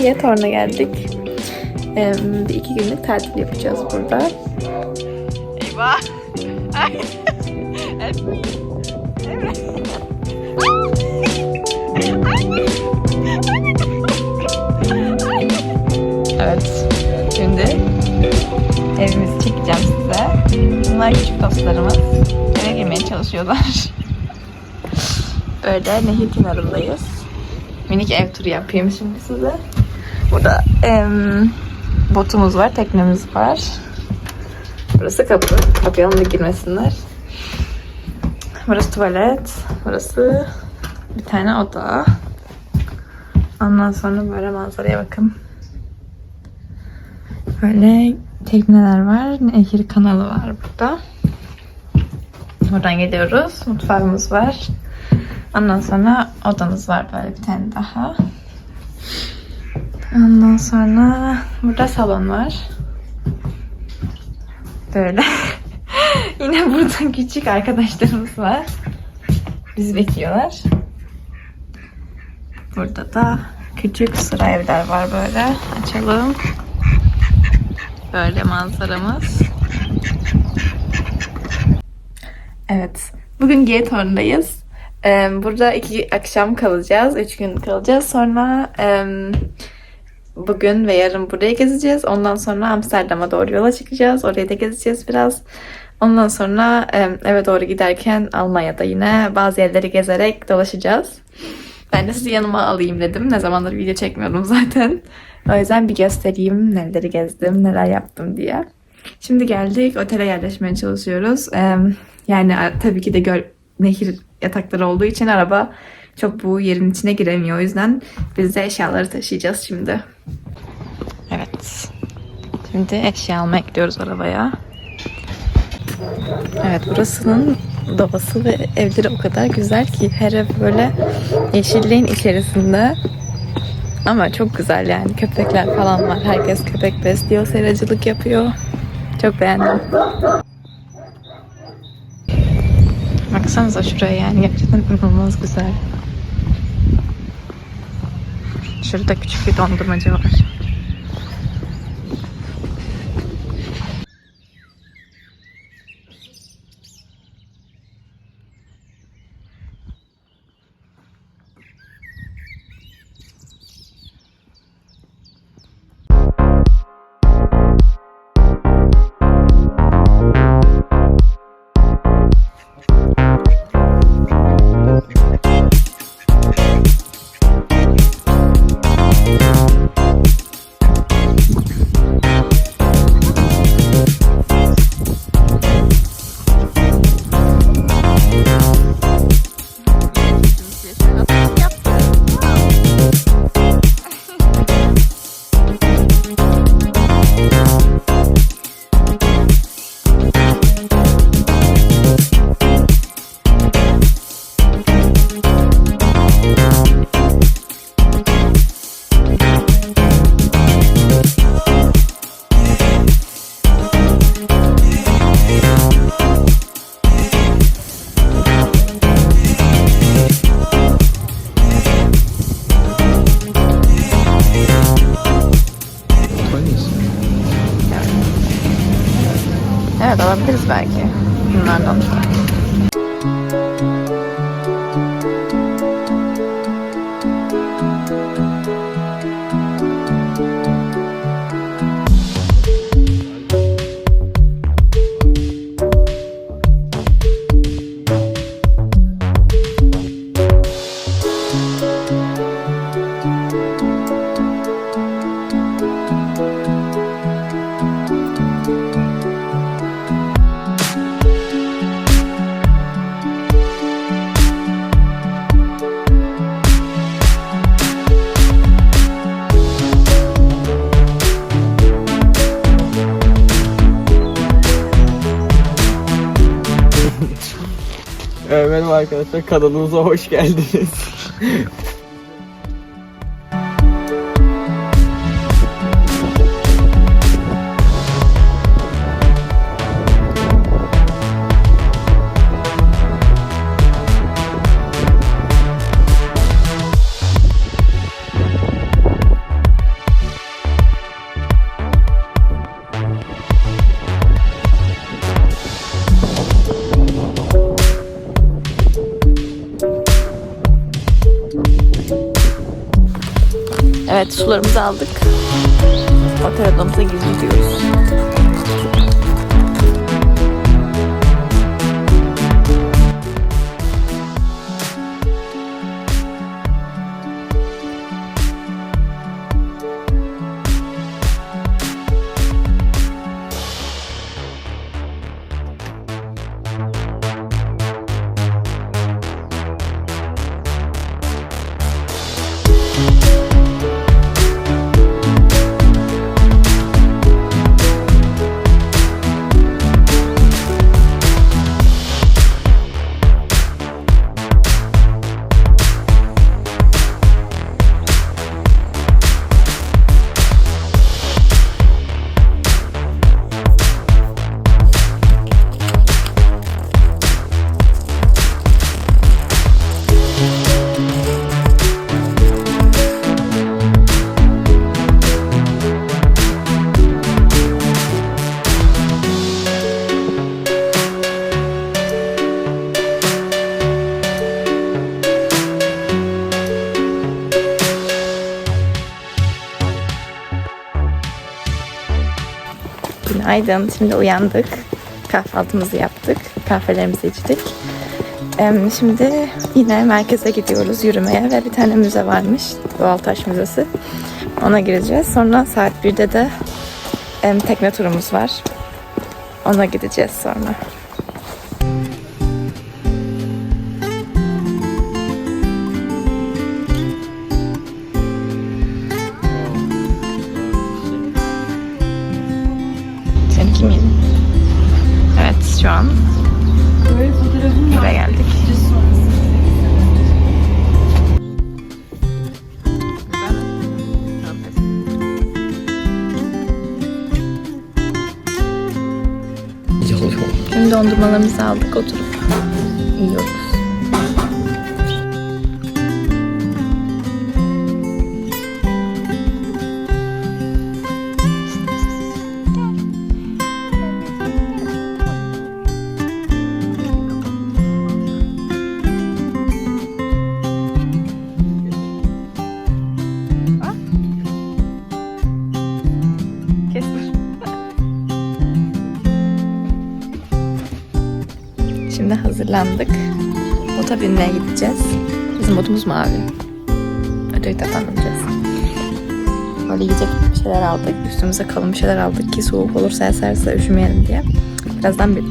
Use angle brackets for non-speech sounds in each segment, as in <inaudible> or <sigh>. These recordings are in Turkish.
Evet Giyetorn'a geldik. Ee, bir iki günlük tatil yapacağız burada. Eyvah. Emre. <laughs> Evet. Şimdi evimizi çekeceğim size. Bunlar küçük dostlarımız. Eve girmeye çalışıyorlar. Böyle nehir kenarındayız. Minik ev turu yapayım şimdi size. Burada em, botumuz var, teknemiz var. Burası kapı. Kapıyalım da girmesinler. Burası tuvalet. Burası bir tane oda. Ondan sonra böyle manzaraya bakın. Böyle tekneler var. Nehir kanalı var burada. Buradan geliyoruz. Mutfağımız var. Ondan sonra odamız var böyle bir tane daha. Ondan sonra burada salon var. Böyle. <laughs> Yine burada küçük arkadaşlarımız var. Bizi bekliyorlar. Burada da küçük sıra evler var böyle. Açalım. Böyle manzaramız. Evet. Bugün Gator'dayız. Ee, burada iki akşam kalacağız. Üç gün kalacağız. Sonra bugün ve yarın burayı gezeceğiz. Ondan sonra Amsterdam'a doğru yola çıkacağız. Orayı da gezeceğiz biraz. Ondan sonra eve doğru giderken Almanya'da yine bazı yerleri gezerek dolaşacağız. Ben de sizi yanıma alayım dedim. Ne zamandır video çekmiyordum zaten. O yüzden bir göstereyim neleri gezdim, neler yaptım diye. Şimdi geldik, otele yerleşmeye çalışıyoruz. Yani tabii ki de göl, nehir yatakları olduğu için araba çok bu yerin içine giremiyor. O yüzden biz de eşyaları taşıyacağız şimdi. Evet. Şimdi eşya almaya gidiyoruz arabaya. Evet burasının doğası ve evleri o kadar güzel ki her ev böyle yeşilliğin içerisinde. Ama çok güzel yani köpekler falan var. Herkes köpek besliyor, seracılık yapıyor. Çok beğendim. Baksanıza şuraya yani gerçekten inanılmaz güzel. Şurada küçük bir dondurmacı Evet, merhaba arkadaşlar kanalımıza hoş geldiniz. <laughs> Evet sularımızı aldık. Otel odamıza gidiyoruz. Günaydın. Şimdi uyandık. Kahvaltımızı yaptık. Kahvelerimizi içtik. Şimdi yine merkeze gidiyoruz yürümeye ve bir tane müze varmış. Doğaltaş Müzesi. Ona gireceğiz. Sonra saat 1'de de tekne turumuz var. Ona gideceğiz sonra. Dondurmalarımızı aldık oturup Şimdi hazırlandık. Bota binmeye gideceğiz. Bizim botumuz mavi. Ödül tabanlayacağız. Böyle yiyecek bir şeyler aldık. Üstümüze kalın bir şeyler aldık ki soğuk olursa eserse üşümeyelim diye. Birazdan bir,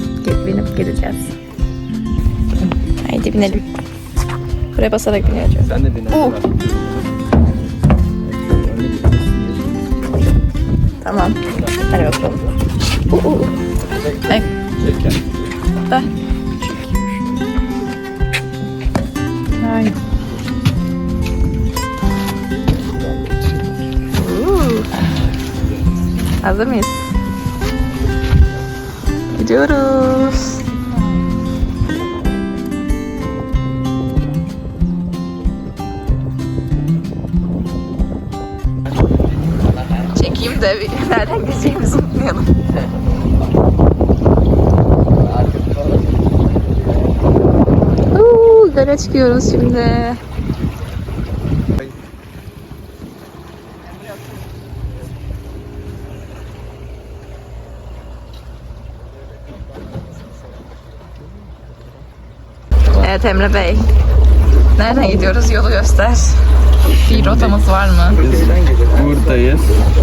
binip gideceğiz. Haydi binelim. Buraya basarak bineceğiz. Sen de dinle. Oh. Tamam. Hadi bakalım. Uh, uh. Ay, da. Ay. Hazır mıyız? Gidiyoruz. Çekeyim de bir- nereden geçeceğimizi unutmayalım. Uuu, göle çıkıyoruz şimdi. Evet Emre Bey. Nereden gidiyoruz? Yolu göster. Bir rotamız var mı? Buradayız.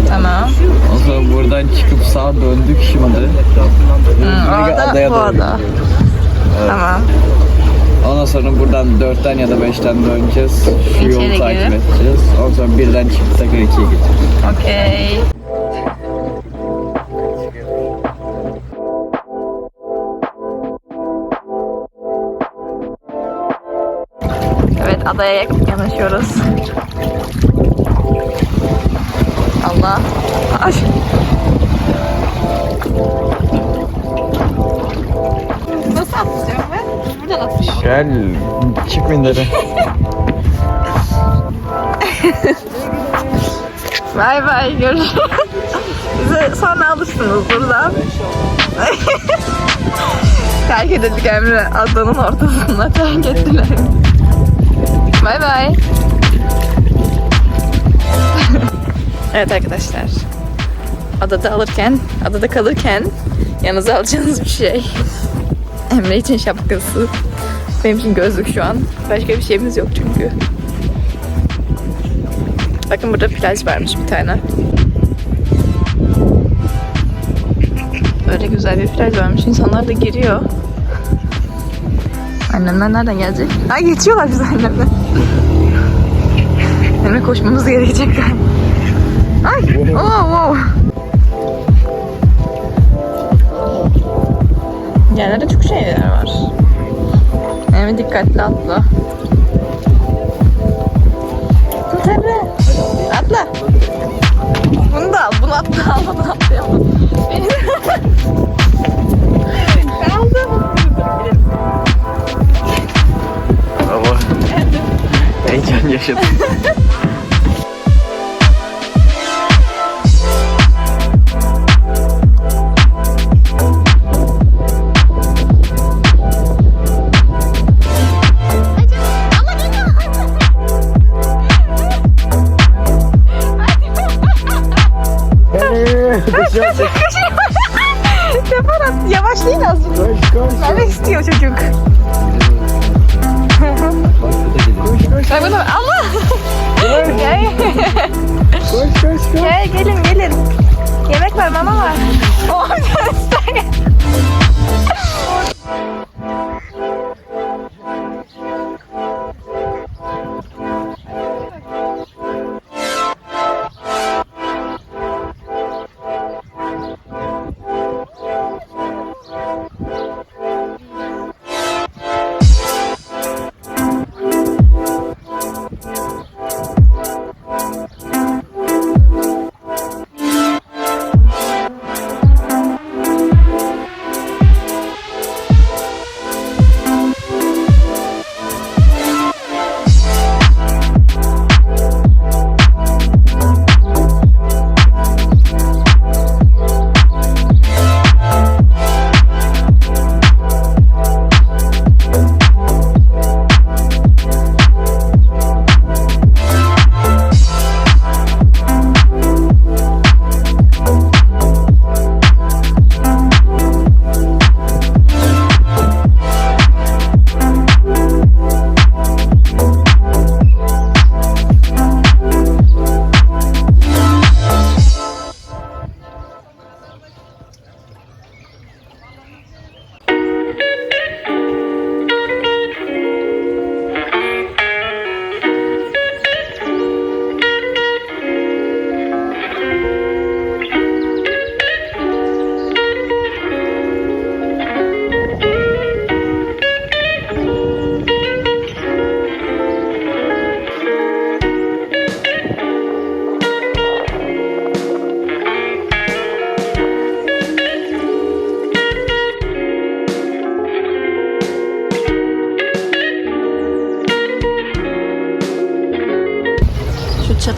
Tamam. O zaman buradan çıkıp sağa döndük şimdi. Hı, orada, adaya doğru ada. gidiyoruz. Tamam. Ondan sonra buradan dörtten ya da beşten döneceğiz. Şu İçeri yolu takip girip. edeceğiz. Ondan sonra birden çıkıp tekrar ikiye gideceğiz. Okey. Adaya yanaşıyoruz. Allah. Ay. Nasıl atlayacağım ben? Buradan atmış. Gel çık. <laughs> Bay bay görüşürüz. Sonra alırsınız buradan. <laughs> Terk edildik Emre adanın ortasında terk ettiler. Bay bay. <laughs> evet arkadaşlar. Adada alırken, adada kalırken yanınıza alacağınız bir şey. <laughs> Emre için şapkası. Benim için gözlük şu an. Başka bir şeyimiz yok çünkü. Bakın burada plaj varmış bir tane. Böyle güzel bir plaj varmış. İnsanlar da giriyor. Annemler nereden gelecek? Ay geçiyorlar biz annemle. <laughs> Emre koşmamız gerekecek. Ay! Oh, wow. Yerlerde çok şeyler var. Emre dikkatli atla.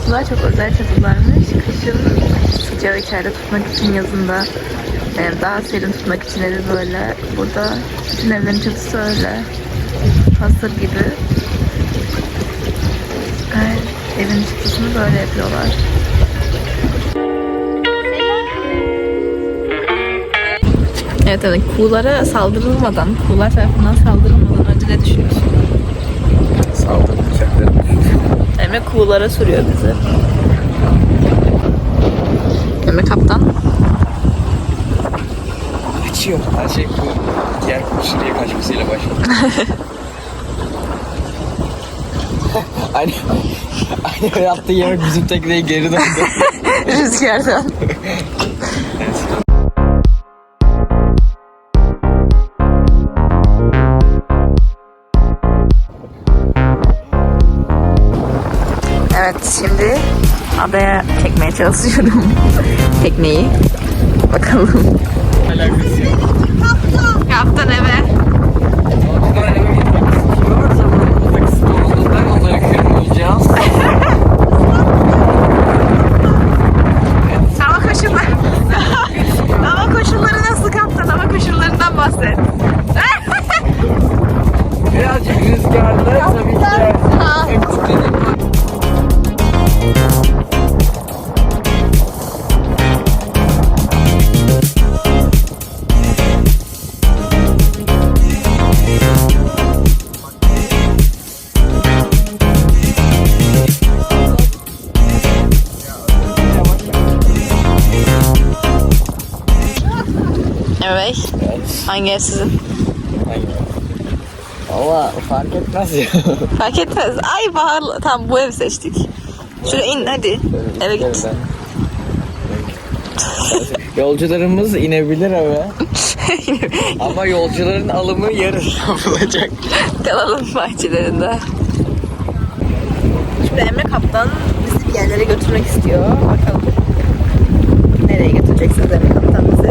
Çatılar çok özel çatılarmış. Kışın sıcağı içeride tutmak için yazında e, daha serin tutmak için evi böyle. Burada bütün evlerin çatısı öyle. Hasır gibi. Evin çatısını böyle yapıyorlar. Evet evet kuğulara saldırılmadan, kuğular tarafından saldırılmadan önce ne düşünüyorsun? Emre kuğulara sürüyor bizi. Emre kaptan. Kaçıyor. Her şey bu diğer sürüye kaçmasıyla başladı. <laughs> aynı, aynı yaptığı yemek bizim tekneye geri döndü. <laughs> Rüzgardan. <laughs> şimdi adaya çekmeye çalışıyorum <laughs> tekneyi. Bakalım. Alakası yok. Kaptan eve. Bey, hangi ev sizin? Valla fark etmez ya. <laughs> Fark etmez. Ay bahar. Tamam bu evi seçtik. Şuraya in hadi. Eve git. <laughs> Yolcularımız inebilir eve. <laughs> Ama yolcuların alımı yarın yapılacak. Kalalım bahçelerinde. Şimdi Emre Kaptan bizi bir yerlere götürmek istiyor. Bakalım. Nereye götüreceksiniz Emre Kaptan bizi?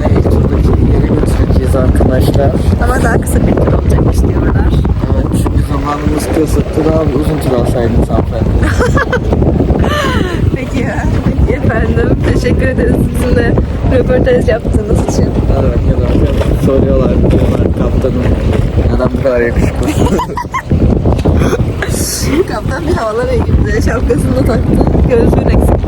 Nereye şuradaki yere götüreceğiz arkadaşlar. Ama daha kısa bir tur olacakmış diyorlar. Evet çünkü zamanımız kısıtlı daha uzun tur alsaydınız hanımefendi. <laughs> Peki. Peki efendim. Teşekkür ederiz bizimle röportaj yaptığınız için. Evet ya da soruyorlar diyorlar kaptanım neden bu kadar yakışıklı? <laughs> Kaptan bir havalara girdi. Şapkasını da taktı. Gözlüğün eksik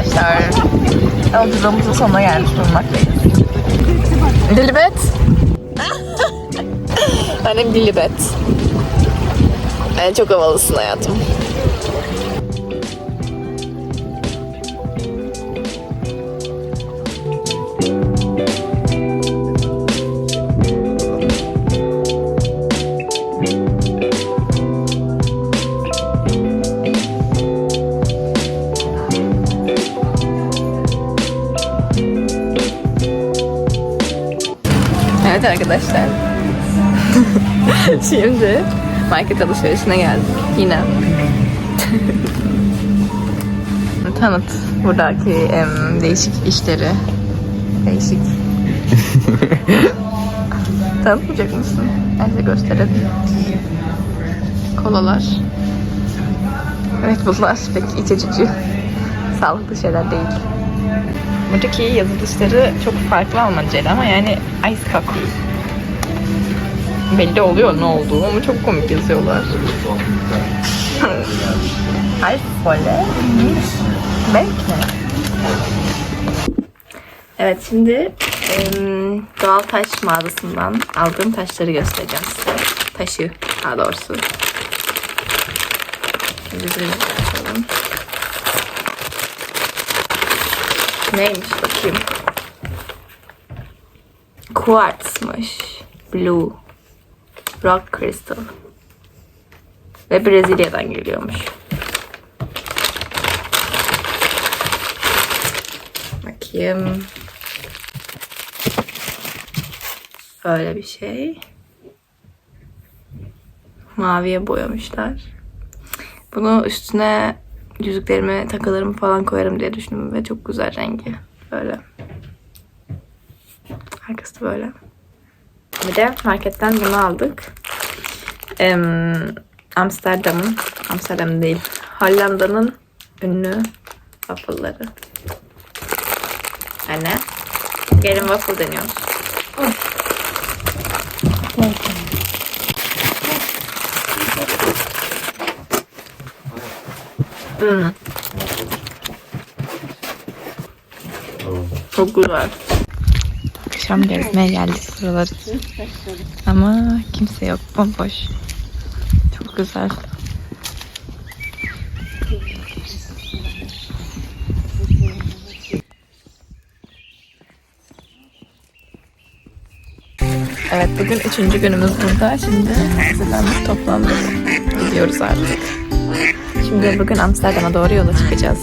arkadaşlar. Yolculuğumuzun sonuna gelmiş bulunmaktayız. Dilibet. <laughs> Benim Dilibet. Yani çok havalısın hayatım. Evet arkadaşlar. <laughs> Şimdi market alışverişine geldik. Yine. <laughs> Tanıt buradaki em, değişik işleri. Değişik. <laughs> Tanıtmayacak mısın? Ben size gösterelim. Kolalar. Evet bunlar pek iç açıcı. Sağlıklı şeyler değil. Buradaki yazılışları çok farklı Almancayla ama yani ice coffee. Belli oluyor ne olduğu ama çok komik yazıyorlar. <laughs> Eisvolle Belki. Evet şimdi doğal taş mağazasından aldığım taşları göstereceğim size. Taşı daha doğrusu. Şimdi açalım. Neymiş bakayım. Quartzmış. Blue. Rock Crystal. Ve Brezilya'dan geliyormuş. Bakayım. Öyle bir şey. Maviye boyamışlar. Bunu üstüne yüzüklerimi, takılarımı falan koyarım diye düşündüm ve çok güzel rengi. Böyle. Arkası böyle. Bir de marketten bunu aldık. Amsterdam'ın, Amsterdam değil, Hollanda'nın ünlü waffle'ları. Anne, gelin waffle deniyoruz. Hmm. Çok güzel. Akşam gezmeye geldik sıraları. Ama kimse yok. Bomboş. Çok güzel. Evet bugün üçüncü günümüz burada. Şimdi hazırlandık, toplandık. Gidiyoruz artık. Şimdi bugün Amsterdam'a doğru yola çıkacağız.